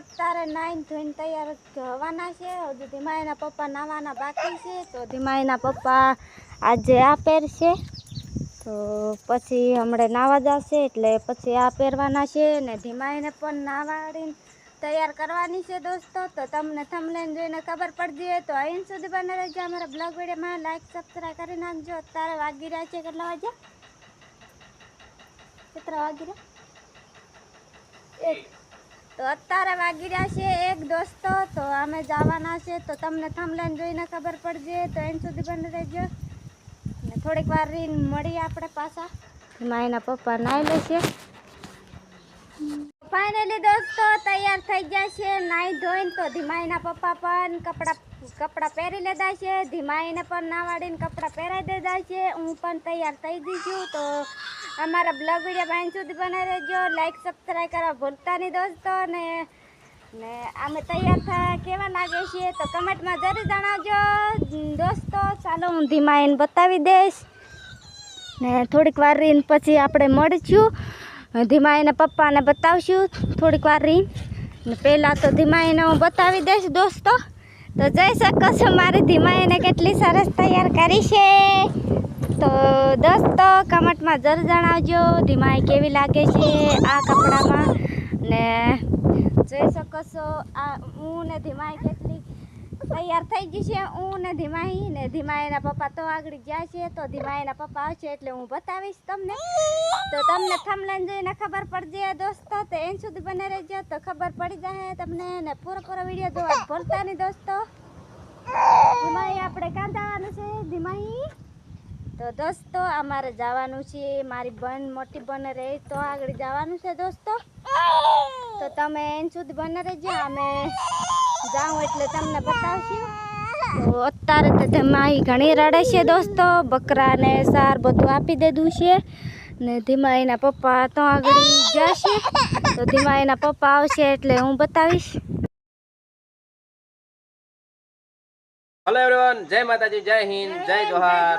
અત્યારે નાઈન ધોઈને તૈયાર થવાના છે. હજુ ધીમાઈના પપ્પા નાવાના બાકી છે. તો ધીમાઈના પપ્પા આજે આ પહેરશે તો પછી હમણાં નાવા જશે એટલે પછી આ પહેરવાના છે ને ધીમાઈને પણ નાવાડીને તૈયાર કરવાની છે દોસ્તો. તો તમને થમલેન જોઈને ખબર પડી જઈએ તો અહીં સુધી બને રહેજો. અમારા બ્લોગ વિડીયોમાં લાઈક સબસ્ક્રાઈબ કરી નાખજો. અત્યારે વાગી રહ્યા છે કેટલા વાગ્યા? કેટલા વાગી રહ્યા? એક તો અત્યારે વાગી રહ્યા છે એક દોસ્તો, તો અમે જવાના છે. તો તમને થાંભલાને જોઈને ખબર પડશે તો એન સુધી બંધ રહેજો. ને થોડીક વાર રીન મળીએ આપણે પાછા. એમાં એના પપ્પા નાઈ લેશે ફાઇનલી દોસ્તો, તૈયાર થઈ ગયા છે નાઈ ધોઈને તો ધીમાઈના પપ્પા પણ કપડાં કપડાં પહેરી લીધા છે. ધીમાઈને પણ નાવાડીને કપડાં પહેરાવી દીધા છે. હું પણ તૈયાર થઈ ગઈ છું. તો અમારા બ્લોગ વીડિયો બાઈન સુધી બનાવી રહેજો. લાઈક સબસ્ક્રાઈબ કરવા ભૂલતા નહીં દોસ્તો. ને ને અમે તૈયાર થયા. કેવા લાગે છે તો કમેન્ટમાં જરૂર જણાવજો. દોસ્તો, ચાલો હું ધીમાઈને બતાવી દઈશ. ને થોડીક વાર રહીને પછી આપણે મળીશું. ધીમાઈને પપ્પાને બતાવશું. થોડીક વાર રહીને ને પહેલાં તો ધીમા એને હું બતાવી દઈશ, દોસ્તો. તો જઈ શકો છો, મારી ધીમાઈને કેટલી સરસ તૈયાર કરી છે. તો દોસ્તો, કમેન્ટમાં જરૂર જણાવજો ધીમા કેવી લાગે છે આ કપડામાં. ને જોઈ શકો છો, આ હું ને ધીમાએ કેટલી તૈયાર થઈ ગઈ છે. હું ને ધીમાઈ ને ધીમાઈના પપ્પા તો આગળ ગયા છે. તો ધીમાઈના પપ્પા આવશે એટલે હું બતાવીશ તમને. તો તમને થમલેન જોઈને ખબર પડજે દોસ્તો. તો એન સુધી બને રહેજો. તો ખબર પડી જાય તમને ને પૂરો પૂરો વીડિયો જોવા ભૂલતા નહીં દોસ્તો. ધીમાઈ આપણે ક્યાં જવાનું છે? ધીમાઈ? તો દોસ્તો, અમારે જવાનું છે. મારી બન મોટી બન રહે તો આગળ જવાનું છે દોસ્તો. તો તમે એન સુધી બને રહેજો. અમે અત્યારે તો ધીમાઈ ઘણી રડે છે દોસ્તો. બકરાને સાર બધું આપી દીધું છે. ને ધીમાઈના પપ્પા તો આગળ જશે. તો ધીમાઈના પપ્પા આવશે એટલે હું બતાવીશ. હેલો એવરીવન જય માતાજી, જય હિન્દ, જય જોહાર.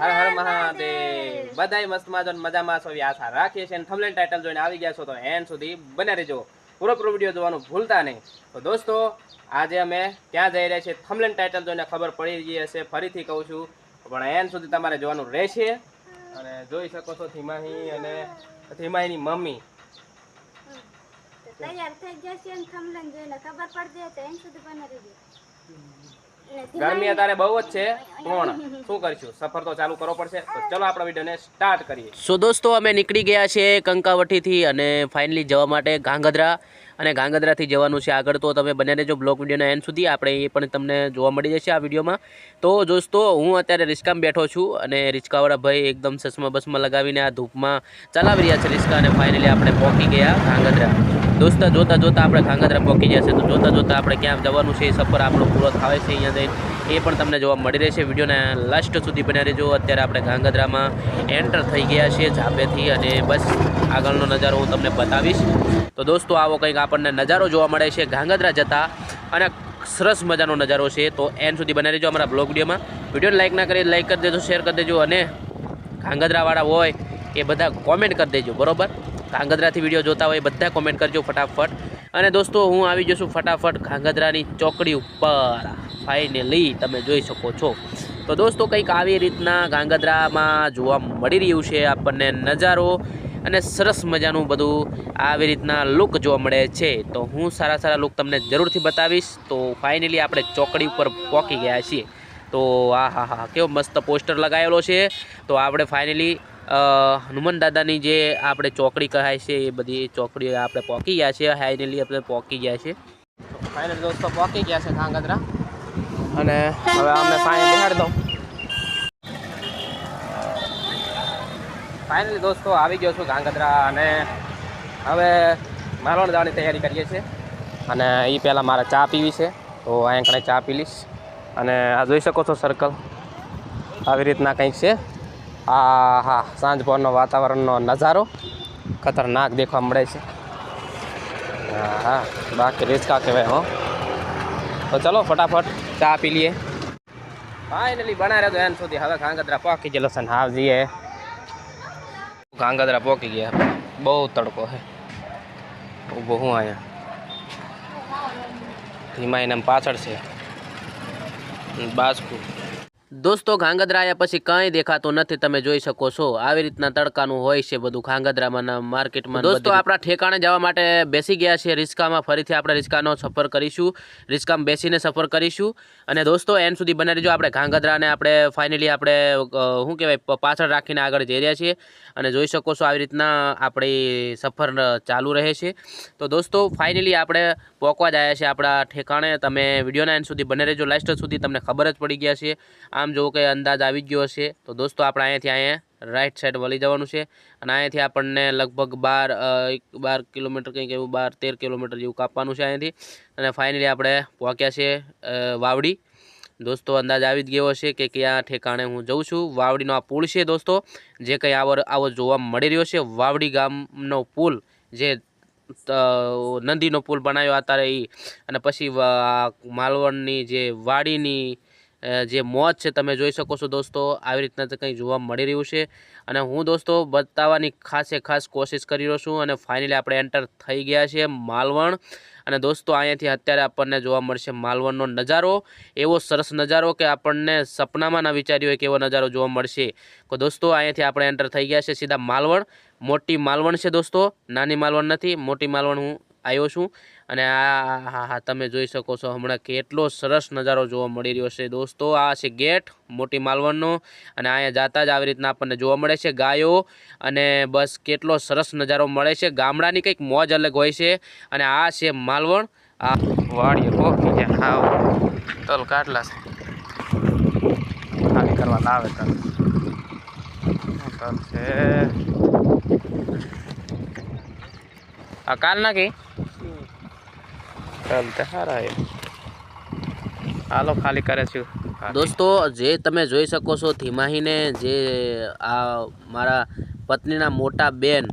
હર હર મહાદેવ. બધાય મસ્ત મજામાં છો આશા રાખીએ છીએ. થંબનેલ ટાઇટલ જોઈને આવી ગયા છો, તો એન સુધી બને રહેજો. પૂરો વીડિયો જોવાનું ભૂલતા નહીં. તો દોસ્તો, આજે અમે ક્યાં જઈ રહ્યા છીએ? થમલેન ટાઇટલ જોઈને ખબર પડી ગઈ હશે, ફરીથી કહું છું. પણ એન સુધી તમારે જોવાનું રહેશે. અને જોઈ શકો છો ધીમાહી અને ધીમાહીની મમ્મી. તૈયાર થઈ જશે થમલન જોઈને ખબર પડશે તો એન સુધી બનાવી ને ગરમી અત્યારે બહુ જ છે. પણ શું કરીશું? સફર તો ચાલુ કરવો પડશે. તો ચલો આપણા વિડીયોને સ્ટાર્ટ કરીએ. સો દોસ્તો અમે નીકળી ગયા છે કંકાવટીથી અને ફાઇનલી જવા માટે ગાંગધ્રા. અને ગાંગધ્રાથી જવાનું છે આગળ. તો તમે બને રહેજો બ્લોક વિડીયોના એન્ડ સુધી આપણે એ પણ તમને જોવા મળી જશે આ વિડીયોમાં. તો દોસ્તો હું અત્યારે રિસ્કામાં બેઠો છું અને રિસ્કાવાળા ભાઈ એકદમ ચશ્મા બસમાં લગાવીને આ ધૂપમાં ચલાવી રહ્યા છે રિસ્કા અને ફાઇનલી આપણે પહોંચી ગયા ગાંગધ્રા. દોસ્તો જોતા જોતા આપણે ગાંગધ્રા પહોંચી ગયા છે. તો જોતા જોતા આપણે ક્યાં જવાનું છે એ સફર આપણો પૂરો થાય છે અહીંયા જઈને. એ પણ તમને જોવા મળી રહેશે. વિડીયોના લાસ્ટ સુધી બન્યા રહેજો. અત્યારે આપણે ગાંગધ્રામાં એન્ટર થઈ ગયા છીએ ઝાપેથી અને બસ આગળનો નજારો હું તમને બતાવીશ. તો દોસ્તો, આવો કંઈક આપણને નજારો જોવા મળે છે ગાંગધ્રા જતા અને સરસ મજાનો નજારો છે. તો એન્ડ સુધી બનાવી રહેજો અમારા બ્લોગ વિડીયોમાં. વિડીયોને લાઈક ના કરી લાઈક કરી દેજો શેર કરી દેજો અને ગાંગધ્રાવાળા હોય એ બધા કોમેન્ટ કરી દેજો. બરોબર? ગાંગધ્રાથી વીડિયો જોતા હોય બધા કોમેન્ટ કરજો ફટાફટ. અને દોસ્તો, હું આવી જશું ફટાફટ ખાંગધ્રાની ચોકડી ઉપર. ફાઇનલી તમે જોઈ શકો છો. તો દોસ્તો, કંઈક આવી રીતના ગાંગધ્રામાં જોવા મળી રહ્યું છે આપણને નજારો અને સરસ મજાનું બધું આવી રીતના લુક જોવા મળે છે. તો હું સારા સારા લુક તમને જરૂરથી બતાવીશ. તો ફાઇનલી આપણે ચોકડી ઉપર પહોંચી ગયા છીએ. તો આ હા હા, કેવો મસ્ત પોસ્ટર લગાવેલો છે. તો આપણે ફાઇનલી હનુમાન દાદાની જે આપણે ચોકડી કહાય છે એ બધી ચોકડી આપણે પહોંચી ગયા છે. ફાઇનલી આપણે પહોંચી ગયા છે. ફાઇનલ દોસ્તો પહોંચી ગયા છે કાંગદરા અને હવે અમને પાણી બિહાડી દઉં. ફાઇનલી દોસ્તો આવી ગયો છું ગાંગધ્રા અને હવે માલવણ દાવાની તૈયારી કરીએ છીએ. અને એ પહેલાં મારે ચા પીવી છે તો અહીંયા કણે ચા પી લઈશ. અને આ જોઈ શકો છો સર્કલ આવી રીતના કંઈક છે. આ હા સાંજ પરના વાતાવરણનો નજારો ખતરનાક દેખવા મળે છે. હા હા બાકી રિસ્કા કહેવાય હો. તો ચલો ફટાફટ ચા પી લઈએ. ફાઇનલી બનાવ્યા રહ્યો એમ સુધી. હવે ગાંગધ્રા પહોંચી ગયેલો છે હાવ જઈએ ગાંગધ્રા પહોંચી ગયા. બહુ તડકો છે ઊભો હું અહીંયા. ધીમા એના પાછળ છે. બાજકુ. દોસ્તો ઘાંગધ્રા આવ્યા પછી કંઈ દેખાતું નથી તમે જોઈ શકો છો. આવી રીતના તડકાનું હોય છે બધું ઘાંગધ્રામાં માર્કેટમાં દોસ્તો આપણા ઠેકાણે જવા માટે બેસી ગયા છીએ રિસ્કામાં. ફરીથી આપણે રિસ્કાનો સફર કરીશું. રિસ્કામાં બેસીને સફર કરીશું. અને દોસ્તો એન્ડ સુધી બનાવી રહેજો. આપણે ઘાંગધ્રાને આપણે ફાઇનલી આપણે શું કહેવાય પાછળ રાખીને આગળ જઈ રહ્યા છીએ. અને જોઈ શકો છો આવી રીતના આપણી સફર ચાલુ રહે છે. તો દોસ્તો ફાઇનલી આપણે પહોંચવા જ આવ્યા છે આપણા ઠેકાણે. તમે વિડીયોના એન્ડ સુધી બને રહેજો. લાસ્ટ સુધી તમને ખબર જ પડી ગયા છે. આમ જો કે અંદાજ આવી ગયો હશે. તો દોસ્તો, આપણે અહીંયાથી અહીંયા રાઈટ સાઈડ વળી જવાનું છે અને અહીંયાથી આપણને લગભગ બાર એક, બાર કિલોમીટર કંઈક એવું, બાર, તેર કિલોમીટર જેવું કાપવાનું છે અહીંયાથી. અને ફાઇનલી આપણે પહોંચ્યા છે વાવડી. દોસ્તો, અંદાજ આવી જ ગયો હશે કે ક્યાં ઠેકાણે હું જઉં છું. વાવડીનો આ પુલ છે દોસ્તો, જે કંઈ આવો આવો જોવા મળી રહ્યો છે. વાવડી ગામનો પુલ જે નદીનો પુલ બનાવ્યો અત્યારે એ અને પછી માલવણની જે વાડીની જે મોજ છે તમે જોઈ શકો છો દોસ્તો, આવી રીતના કંઈ જોવા મળી રહ્યું છે. અને હું દોસ્તો બતાવવાની ખાસે ખાસ કોશિશ કરી રહ્યો છું અને ફાઇનલી આપણે એન્ટર થઈ ગયા છીએ માલવણ. અને દોસ્તો અહીંયાથી અત્યારે આપણને જોવા મળશે માલવણનો નજારો. એવો સરસ નજારો કે આપણને સપનામાં ના વિચાર્યો હોય કે એવો નજારો જોવા મળશે. તો દોસ્તો અહીંયાથી આપણે એન્ટર થઈ ગયા છે સીધા માલવણ. મોટી માલવણ છે દોસ્તો. નાની માલવણ નથી. મોટી માલવણ હું આવ્યો છું. અને આ, હા હા, તમે જોઈ શકો છો હમણાં કેટલો સરસ નજારો જોવા મળી રહ્યો છે. દોસ્તો, આ છે ગેટ મોટી માલવણનો અને અહીંયા જાતા જ આવી રીતના આપણને જોવા મળે છે ગાયો અને બસ કેટલો સરસ નજારો મળે છે. ગામડાની કંઈક મોજ અલગ હોય છે અને આ છે માલવણ. આ વાડીએ ઓકે હા, તલ કાઢલા છે. ખાલી કરવા લાવે તલ છે? આ કાલ નાખી? હાલો, ખાલી કરે છું. દોસ્તો, જે તમે જોઈ શકો છો, ધીમાહીને જે આ મારા પત્નીના મોટા બેન,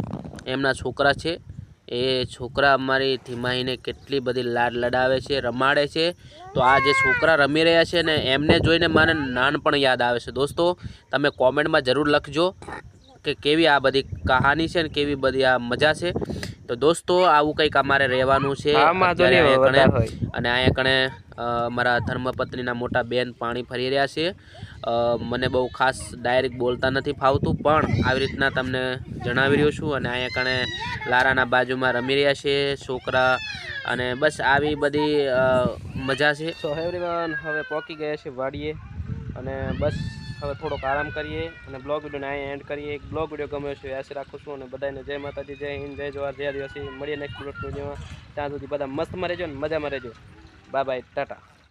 એમના છોકરા છે, એ છોકરા અમારી ધીમાહીને કેટલી બધી લાડ લડાવે છે, રમાડે છે. તો આ જે છોકરા રમી રહ્યા છે ને, એમને જોઈને મને નાનપણ યાદ આવે છે. દોસ્તો, તમે કોમેન્ટમાં જરૂર લખજો કે કેવી આ બધી કહાની છે ને, કેવી બધી આ મજા છે. તો દોસ્તો આવું કંઈક અમારે રહેવાનું છે. અને અહીંયા કણે મારા ધર્મપત્નીના મોટા બેન પાણી ફરી રહ્યા છે. મને બહુ ખાસ ડાયરેક્ટ બોલતા નથી ફાવતું પણ આવી રીતના તમને જણાવી રહ્યો છું અને અહીંયા કણે લારાના બાજુમાં રમી રહ્યા છે છોકરા અને બસ આવી બધી મજા છે. સો એવરીવન હવે પહોંચી ગયા છે વાડીએ અને બસ હવે થોડોક આરામ કરીએ અને બ્લોગ વિડીયોને અહીંયા એન્ડ કરીએ. એક બ્લોગ વીડિયો ગમ્યો છે આશી રાખું છું અને બધાને જય માતાજી, જય હિન્દ, જય જવાહર, જય દિવસી મળીએ નેક્સ્ટ વિડીયોમાં ત્યાં સુધી બધા મસ્તમાં રહેજો અને મજામાં રહેજો. Bye bye tata.